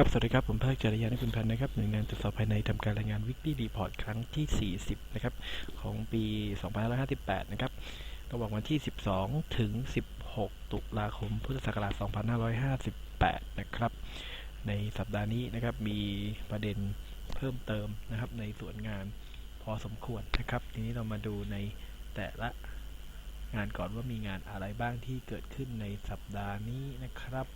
ครับ สวัสดีครับ ผมภาคจริยานิคุณพันธ์นะครับหน่วยงานตรวจสอบภายในทำการรายงานวิกฤตรีพอร์ตครั้งที่ 40 นะครับ ของปี 2558 นะครับ ระหว่างวันที่ 12 ถึง 16 ตุลาคม พุทธศักราช 2558 นะครับ ในสัปดาห์นี้นะครับ มีประเด็นเพิ่มเติมนะครับ ในส่วนงานพอสมควรนะครับ ทีนี้เรามาดูในแต่ละงานก่อนว่ามีงานอะไรบ้างที่เกิดขึ้นในสัปดาห์นี้นะครับ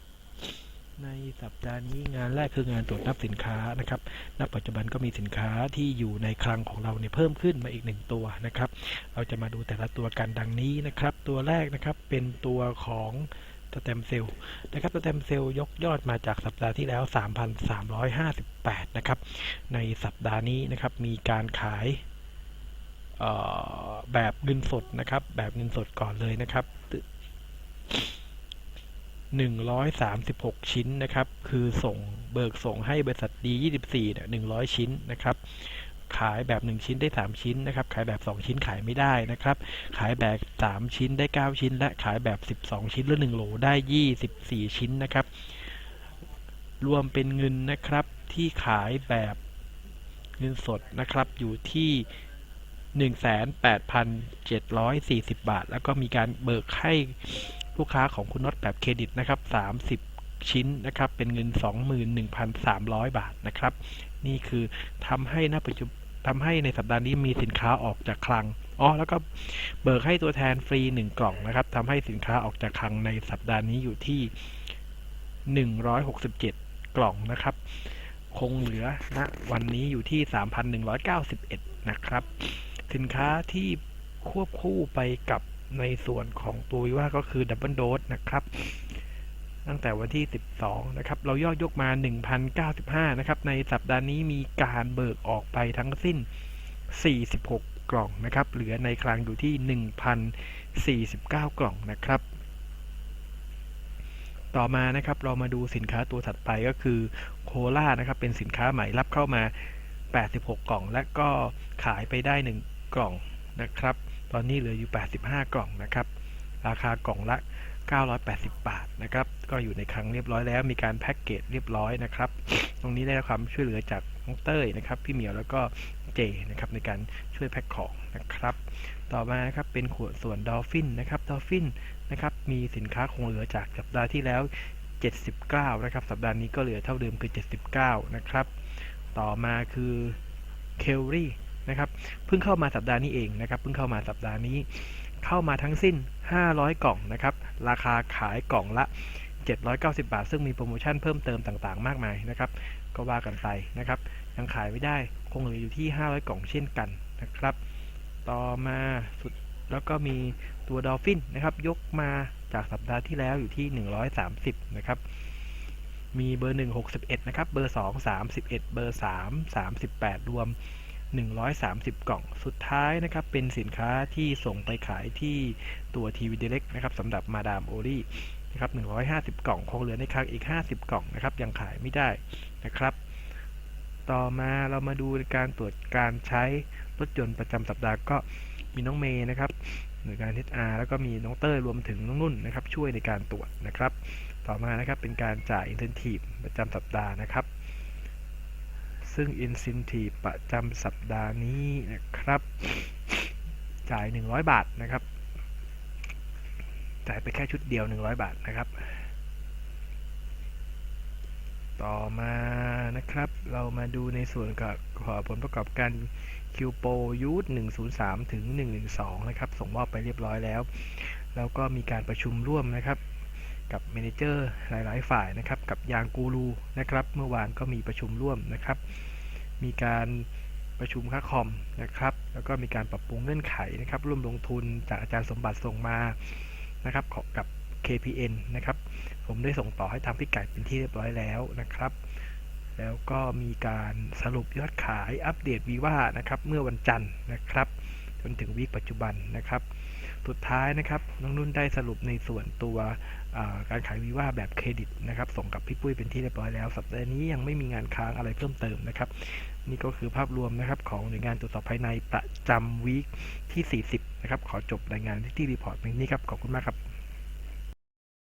ในสัปดาห์นี้งานแรกคืองานตรวจนับสินค้านะครับ ณ ปัจจุบันก็มีสินค้าที่อยู่ในคลังของเราเนี่ยเพิ่มขึ้นมาอีกหนึ่งตัวนะครับ เราจะมาดูแต่ละตัวกันดังนี้นะครับ ตัวแรกนะครับเป็นตัวของสเต็มเซลล์นะครับสเต็มเซลล์ยกยอดมาจากสัปดาห์ที่แล้ว 3,358 นะครับ ในสัปดาห์นี้นะครับมีการขายแบบเงินสดนะครับ แบบเงินสดก่อนเลยนะครับ 136 ชิ้นนะครับ คือส่งเบิกส่งให้บริษัทดี24เนี่ย100 ชิ้นนะครับ ขายแบบ 1 ชิ้นได้ 3 ชิ้นนะครับ ขายแบบ 2 ชิ้นขายไม่ได้นะครับ ขายแบบ 3 ชิ้นได้ 9 ชิ้น และขายแบบ 12 ชิ้นหรือ1โหลได้ 24 ชิ้นนะครับ รวมเป็นเงินนะครับที่ขายแบบเงินสดนะครับอยู่ที่ 18,740 บาท แล้วก็มีการเบิกให้ ลูกค้าของคุณน็อตแบบเครดิตนะครับ 30 ชิ้นนะครับ เป็นเงิน 21,300 บาทนะครับ นี่คือทำให้ณปัจจุบันทำให้ในสัปดาห์นี้มีสินค้าออกจากคลัง อ๋อ แล้วก็เบิกให้ตัวแทนฟรี 1 กล่องนะครับทำให้สินค้าออกจากคลังในสัปดาห์นี้อยู่ที่ 167 กล่องนะครับ คงเหลือณวันนี้อยู่ที่ 3,191 นะครับ สินค้าที่ควบคู่ไปกับ ในส่วนของตัววิว่าก็คือดับเบิลโดสนะครับ ตั้งแต่วันที่ 12 นะครับ เราย่อยกมา 1,095 นะครับ ในสัปดาห์นี้มีการเบิกออกไปทั้งสิ้น 46 กล่องนะครับ เหลือในคลังอยู่ที่ 1,049 กล่องนะครับต่อมานะครับเรามาดูสินค้าตัวถัดไปก็คือโคลานะครับเป็นสินค้าใหม่รับเข้ามา 86 กล่อง และก็ขายไปได้ 1 กล่องนะครับ ตอนนี้เหลืออยู่ 85 กล่องนะครับ ราคากล่องละ 980 บาทนะครับ ก็อยู่ในคลังเรียบร้อยแล้ว มีการแพ็กเกจเรียบร้อยนะครับ ตรงนี้ได้รับความช่วยเหลือจากน้องเต้ยนะครับ พี่เหมียวแล้วก็เจนะครับในการช่วยแพ็คของนะครับ ต่อมานะครับเป็นขวดส่วนดอลฟินนะครับ ดอลฟินนะครับมีสินค้าคงเหลือจากสัปดาห์ที่แล้ว 79 นะครับ สัปดาห์นี้ก็เหลือเท่าเดิมคือ 79 นะครับ ต่อมาคือเคลรี่ นะครับเพิ่งเข้ามาสัปดาห์นี้เองนะครับเพิ่งเข้ามาสัปดาห์นี้ เข้ามาทั้งสิ้น 500 กล่องนะครับราคาขายกล่องละ 790 บาท ซึ่งมีโปรโมชั่นเพิ่มเติมต่างๆ มากมายนะครับก็ว่ากันไปนะครับยังขายไม่ได้คงเหลืออยู่ที่ 500 กล่องเช่นกันนะครับ ต่อมาสุดแล้วก็มีตัวดอลฟินนะครับยกมาจากสัปดาห์ที่แล้วอยู่ที่ 130 นะครับ มีเบอร์ 1 61 นะครับ เบอร์ 2 31 เบอร์ 3 38 รวม 130 กล่อง สุดท้ายนะครับ เป็นสินค้าที่ส่งไปขายที่ตัวทีวีเดเล็กนะครับสำหรับมาดามโอลี่นะครับ150 กล่องคงเหลือในคลังอีก 50 กล่องนะครับ ยังขายไม่ได้นะครับ ต่อมาเรามาดูการตรวจการใช้รถยนต์ประจำสัปดาห์ก็มีน้องเมย์นะครับหน่วยงาน HR แล้วก็มีน้องเต้ยรวมถึงน้องนุ่นนะครับ ช่วยในการตรวจนะครับ ต่อมานะครับเป็นการจ่าย incentive ประจำสัปดาห์นะครับ ซึ่ง incentive ประจำสัปดาห์นี้นะครับ จ่าย 100 บาทนะครับ จ่ายไปแค่ชุดเดียว 100 บาทนะครับ ต่อมานะครับ เรามาดูในส่วนกับขอผลประกอบการคิวโปยูท103 ถึง 112 นะครับ ส่งมอบไปเรียบร้อยแล้ว แล้วก็มีการประชุมร่วมนะครับกับเมนเจอร์หลาย ๆ ฝ่ายนะครับ กับยางกูรูนะครับ เมื่อวานก็มีประชุมร่วมนะครับ มีการประชุมค่าคอมนะครับ แล้วก็มีการปรับปรุงเงื่อนไขนะครับ ร่วมลงทุนจากอาจารย์สมบัติส่งมานะครับกับ KPN นะครับ ผมได้ส่งต่อให้ทางพี่ไก่เป็นที่เรียบร้อยแล้วนะครับ แล้วก็มีการสรุปยอดขายอัปเดตวีว่านะครับ เมื่อวันจันทร์นะครับ จนถึงวีคปัจจุบันนะครับ สุดท้ายนะครับน้องนุ่นได้สรุปในส่วนตัวการขายวีว่าแบบเครดิตนะครับ ส่งกับพี่ปุ้ยเป็นที่เรียบร้อยแล้ว สัปดาห์นี้ยังไม่มีงานค้างอะไรเพิ่มเติมนะครับ นี่ก็คือภาพรวมนะครับของหน่วยงานตรวจสอบภายในประจำวีคที่ 40 นะครับ ขอจบรายงานที่รีพอร์ตเพียงนี้ครับ ขอบคุณมากครับ